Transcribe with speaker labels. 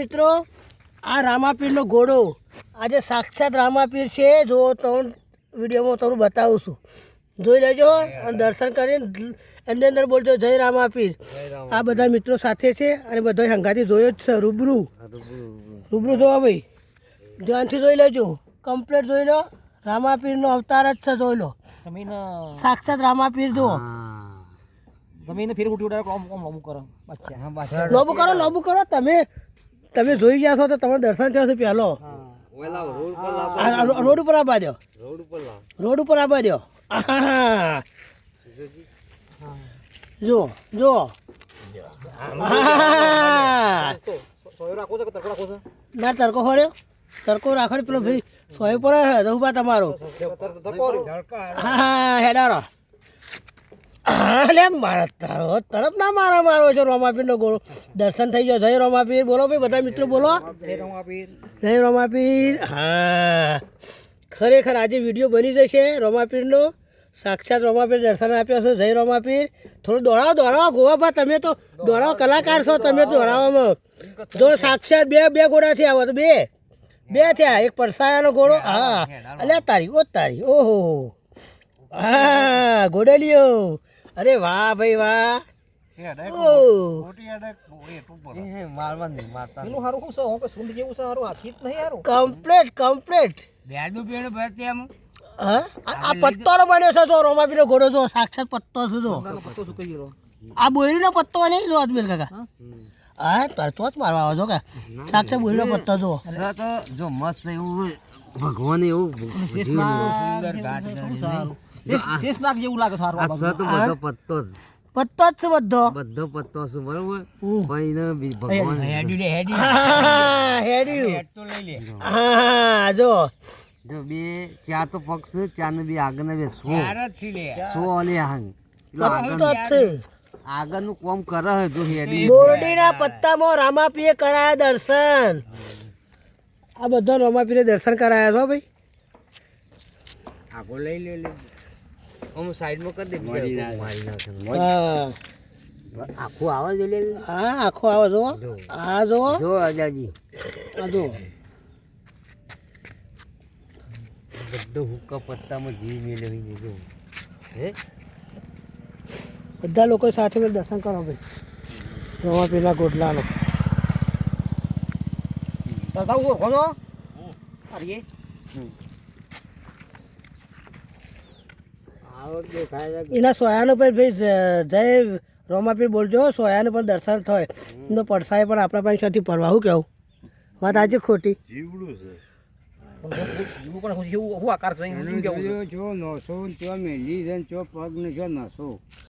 Speaker 1: મિત્રો આ રામાપીરનો ઘોડો. આજે સાક્ષાત રામાપીર છે. જો તમને વિડીયોમાં તમને બતાવું છું. જોઈ લેજો અને દર્શન કરીને અંદર અંદર બોલજો જય રામાપીર. આ બધા મિત્રો સાથે છે અને બધા હંગાથી જોયો જ છે રૂબરૂ. રૂબરૂ જોવા ભાઈ. ધ્યાનથી જોઈ લેજો. કમ્પ્લેટ જોઈ લો. રામાપીરનો અવતાર જ છે જોઈ લો. સાક્ષાત રામાપીર જુઓ.
Speaker 2: તમે એને ફેર ઉઠી ઉડાડો કોમ કોમ લોબુ કરો. બચ્ચા
Speaker 1: લોબુ કરો લોબુ કરો. તમે તમે જોઈ ગયા છો તો તમને દર્શન થયો છે પહેલો. રોડ ઉપર આવવા દો. રોડ ઉપર આવવા દો. આહાહા. જો જો.
Speaker 2: રાખો
Speaker 1: ના તડકો ખોર્યો તડકો રાખો પેલો ભાઈ સોય પર તમારો.
Speaker 2: તરકો
Speaker 1: હા હેડારો લે મારા તારો તરફ ના મારા મારો છો રોમાપીરનો ગોળો. દર્શન થઈ ગયો. જય રોમાપીર. બોલો ભાઈ બધા મિત્રો બોલો. જય રોમાપીર. હા. ખરેખર આજે વીડિયો બની જશે રોમાપીરનો. સાક્ષાત રોમાપીર દર્શન આપ્યા છો. જય રોમાપીર. થોડું દોડાવો દોડાવો. ગોવાભા તમે તો દોડાવો કલાકાર છો તમે દોડાવવામાં. જો સાક્ષાત બે બે ઘોડાથી થયા હોય તો બે. બે થયા. એક પરસાયાનો ઘોડો. હા. અલ્યા તારી ઓ તારી. ઓહો. હા ઘોડેલીઓ અરે વાહ ભાઈ વાહ. ઓહ.
Speaker 2: પેલું હારું શું છે? હું કે સૂંઢ જેવું છે હારું? હાથી જ નહીં હારું?
Speaker 1: કમ્પ્લેટ કમ્પ્લેટ હા? આ પત્તો બન્યો છે જો રોમાપીનો ઘોડો જો સાક્ષાત પત્તો છે જો.
Speaker 2: પત્તો
Speaker 1: આ બોરીનો પત્તો નહીં જો અજમેર કાકા. હા તરતો જ મારવા આવો છો કે? સાચે બોલ્યો પત્તો જો.
Speaker 3: જો મસ્ત એવું ભગવાન એવું
Speaker 2: શેષ- શેષનાગ જેવું લાગે સારું આ
Speaker 3: આ
Speaker 2: બાબુ.
Speaker 3: સ તો બધો પત્તો જ.
Speaker 1: પત્તો જ છે બધો?
Speaker 3: બધો પત્તો છે બરોબર?
Speaker 1: હમ.
Speaker 3: પણ એને બી ભગવાન
Speaker 1: હા, હેડ્યું. હા જો.
Speaker 3: જો બે ચાર તો પક્ષ ચાર ને બે આગળ બે સો. સો અને હંગ
Speaker 1: પત્તો જ છે.
Speaker 3: આગળનું કોમ કરે છે જો હેડી.
Speaker 1: બોરડીના પત્તામાં રામાપીએ કરાયા દર્શન. આ બધા રામાપીને દર્શન કરાયા છો ભાઈ?
Speaker 3: આગો લઈ લે લે. આમ સાઈડમાં કરી દે મારી.
Speaker 1: આખો
Speaker 3: આખું આવે છે લે
Speaker 1: હા આખો આવે જો. આ જો
Speaker 3: જો આજાજી
Speaker 1: આ જો
Speaker 3: બધો હુક્કા પત્તામાં જીવ મેળવી જો. હે?
Speaker 1: બધા લોકો સાથે મેં દર્શન કરો ભાઈ.
Speaker 2: રવા પેલા ગોટલાનો છો?
Speaker 1: એના સોયાનો પણ ભાઈ જય રોમાપીર બોલજો સોયાનું પણ દર્શન થાય. એમનો પડસાય પણ આપણા પાસે ત્યાંથી પડવા. શું કહેવું વાત આજે ખોટી.
Speaker 2: જીવડું આકાર છે? છે?
Speaker 4: જો નસો ચો મેલી છે ચો પગ ને જો નસો.